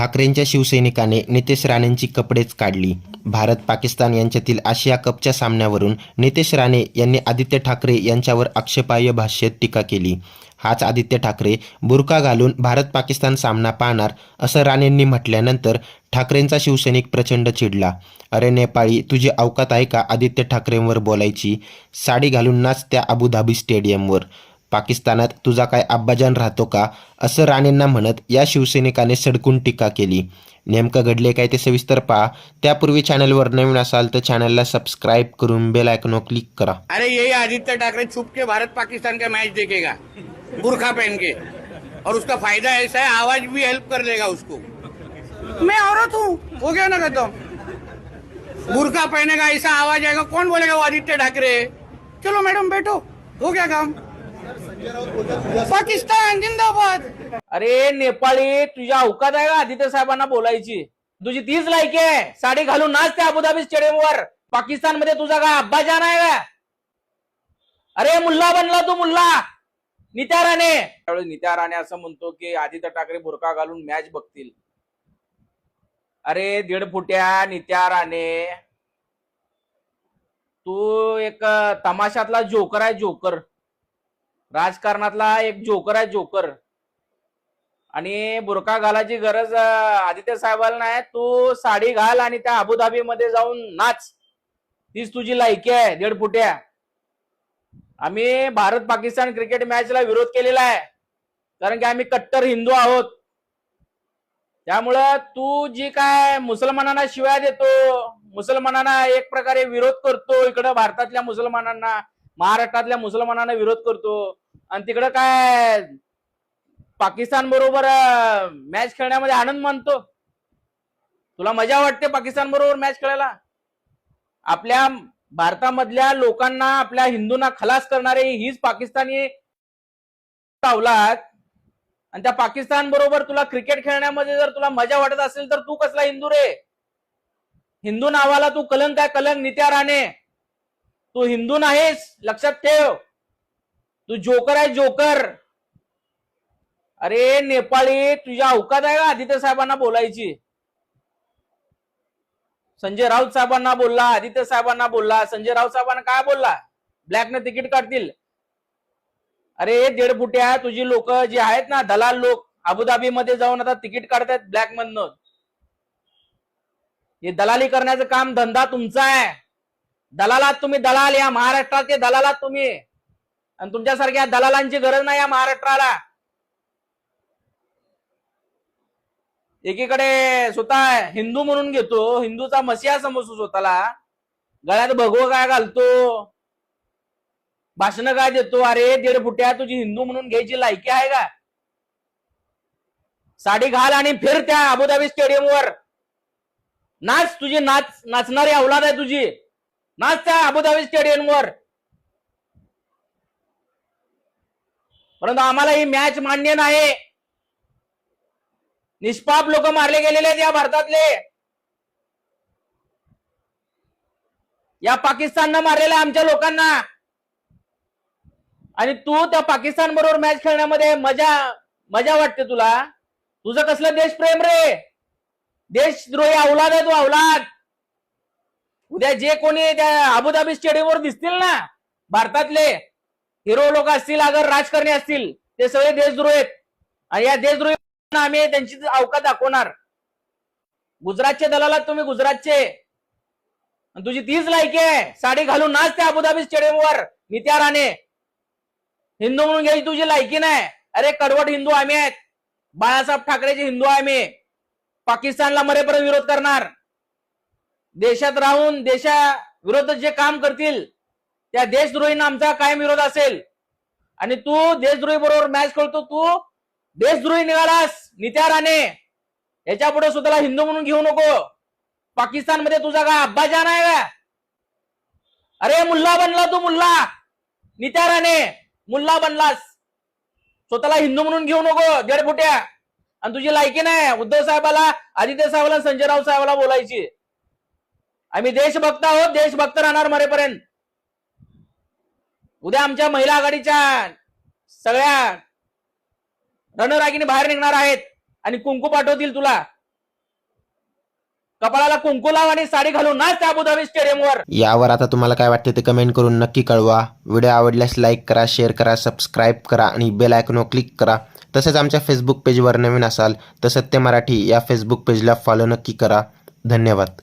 ठाकरेंच्या शिवसैनिकाने नितेश राणेंची कपडेच काढली. भारत पाकिस्तान यांच्यातील आशिया कपच्या सामन्यावरून नितेश राणे यांनी आदित्य ठाकरे यांच्यावर आक्षेपार्ह भाष्यात टीका केली. हाच आदित्य ठाकरे बुरका घालून भारत पाकिस्तान सामना पाहणार असं राणेंनी म्हटल्यानंतर ठाकरेंचा शिवसैनिक प्रचंड चिडला. अरे नेपाळी तुझी अवकात आहे का आदित्य ठाकरेंवर बोलायची? साडी घालून नाच त्या अबुधाबी स्टेडियमवर. पाकिस्तानात तुझा काय अब्बाजान राहतो का? असं राणेंना म्हणत या शिवसैनिकाने सडकून टीका केली. नेमकं घडले काय ते सविस्तर पहा. त्यापूर्वी चॅनलवर नवीन असाल तर चॅनलला सबस्क्राईब करून बेल आयकॉनवर क्लिक करा. अरे ये आदित्य ठाकरे छुप के भारत पाकिस्तान का मॅच देखेगा? बुरखा पहन के. और उसका फायदा ऐसा है आवाज भी हेल्प कर देगा उसको. मैं औरत हूँ. हो गया ना खत्म. बुरखा पहनेगा ऐसा आवाज आएगा. कौन बोलेगा वो आदित्य ठाकरे? चलो मैडम बैठो. हो गया काम. पाकिस्तान जिंदाबाद. अरे नेपाळी तुझ्या अवकात आहे का आदित्य साहेबांना बोलायची? तुझी तीच लायकी आहे. साडी घालून नाच त्या अबुधाबी स्टेडियम वर पाकिस्तानमध्ये तुझा का अब्बाजान आहे का? अरे मुल्ला बनला तू मुल्ला. नित्या राणे. त्यावेळी नित्या राणे असं म्हणतो की आदित्य ठाकरे बुरका घालून मॅच बघतील. अरे दीड फुट्या नित्या राणे. तू एक तमाशातला जोकर आहे जोकर राजकारणातला एक जोकर आहे जोकर. आणि बुरका घालायची गरज आदित्य साहेबाला नाही तू साडी घाल आणि त्या अबुधाबी मध्ये जाऊन नाच. तीच तुझी लायकी आहे दीड फुट्या. आम्ही भारत पाकिस्तान क्रिकेट मॅचला विरोध केलेला आहे कारण की आम्ही कट्टर हिंदू आहोत. त्यामुळं तू जी काय मुसलमानांना शिवाय देतो मुसलमानांना एक प्रकारे विरोध करतो इकडं भारतातल्या मुसलमानांना महाराष्ट्रातल्या मुसलमानांना विरोध करतो. आणि तिकडं काय पाकिस्तान बरोबर मॅच खेळण्यामध्ये आनंद मानतो. तुला मजा वाटते पाकिस्तान बरोबर मॅच खेळायला? आपल्या भारतामधल्या लोकांना आपल्या हिंदूंना खलास करणारे हीच पाकिस्तानी अवलाद आणि त्या पाकिस्तान बरोबर तुला क्रिकेट खेळण्यामध्ये जर तुला मजा वाटत असेल तर तू कसला हिंदू रे? हिंदू नावाला तू कलंक काय? कलंक नित्या राणे. तू हिंदू नाहीस लक्षात ठेव. तू जोकर आहे जोकर. अरे नेपाळी तुझ्या अवकात आहे का आदित्य साहेबांना बोलायची? संजय राऊत साहेबांना बोलला आदित्य साहेबांना बोलला. संजय राऊत साहेबांना काय बोलला? ब्लॅकने तिकीट काढतील. अरे दीड फुट्या तुझी लोक जी आहेत ना दलाल लोक अबुधाबी मध्ये जाऊन आता तिकीट काढतायत ब्लॅक मधनं. हे दलाली करण्याचं काम धंदा तुमचा आहे. दलालात तुम्ही दलाल या महाराष्ट्राचे दलालात तुम्ही. आणि तुमच्यासारख्या दलालांची गरज नाही या महाराष्ट्राला. एकीकडे स्वतः हिंदू म्हणून घेतो हिंदूचा मसिया समजतो स्वतःला. गळ्यात भगवं काय घालतो? भाषण काय देतो? अरे दीड फुट्या तुझी हिंदू म्हणून घ्यायची लायकी आहे का? साडी घाल आणि फिर त्या अबुधाबी स्टेडियम वर. नाच तुझी नाच नाचणारी अवलाद आहे तुझी. नाच अबुधाबी स्टेडियम वर परंतु आम्हाला ही मॅच मान्य नाही. निष्पाप लोक मारले गेलेले आहेत या भारतातले. या पाकिस्ताननं मारलेल्या आमच्या लोकांना. आणि तू त्या पाकिस्तान बरोबर मॅच खेळण्यामध्ये मजा मजा वाटते तुला. तुझं कसलं देशप्रेम रे? देशद्रोही अवलाद आहे तू अवलाद उद्या जे कोणी त्या अबुधाबी स्टेडियमवर दिसतील ना भारतातले हिरो लोक असतील अगर राजकारणी असतील ते सगळे देशद्रोही आहेत. आणि या देशद्रोही आम्ही त्यांची अवकात दाखवणार. गुजरातचे दलालात तुम्ही गुजरातचे. तुझी तीच लायकी आहे. साडी घालून नाच त्या अबुधाबी स्टेडियमवर नित्या राणे हिंदू म्हणून घ्यायची तुझी लायकी नाही. अरे कडवट हिंदू आम्ही आहेत. बाळासाहेब ठाकरेचे हिंदू आहे आम्ही. पाकिस्तानला मरेपर्यंत विरोध करणार. देशात राहून देशा विरोधात जे काम करतील त्या देशद्रोहींना आमचा कायम विरोध असेल. आणि तू देशद्रोही बरोबर मॅच खेळतो तू देशद्रोही निघालास नित्या राणे याच्यापुढे स्वतःला हिंदू म्हणून घेऊ नको. पाकिस्तानमध्ये तुझा काय अब्बाजान आहे का? अरे मुल्ला बनला तू मुल्ला. नित्या राणे मुल्ला बनलास. स्वतःला हिंदू म्हणून घेऊ नको दीड फुट्या आणि तुझी लायकी नाही उद्धव साहेबाला आदित्य साहेबाला संजयराव संजय राऊत साहेबाला बोलायची. आम्ही देशभक्त आहोत देशभक्त राहणार मरेपर्यंत. उद्या आमच्या महिला आघाडीच्या सगळ्या रणरागिनी बाहेर निघणार आहेत आणि कुंकू पाठवतील तुला. कपाळाला कुंकू लाव आणि साडी घालून नाच त्या अबुधाबी स्टेडियमवर. यावर आता तुम्हाला काय वाटते ते कमेंट करून नक्की कळवा. व्हिडिओ आवडल्यास लाईक करा शेअर करा सबस्क्राईब करा आणि बेल आयकॉनवर क्लिक करा. तसेच आमच्या फेसबुक पेजवर नवीन असाल तर सत्य मराठी या फेसबुक पेजला फॉलो नक्की करा. धन्यवाद.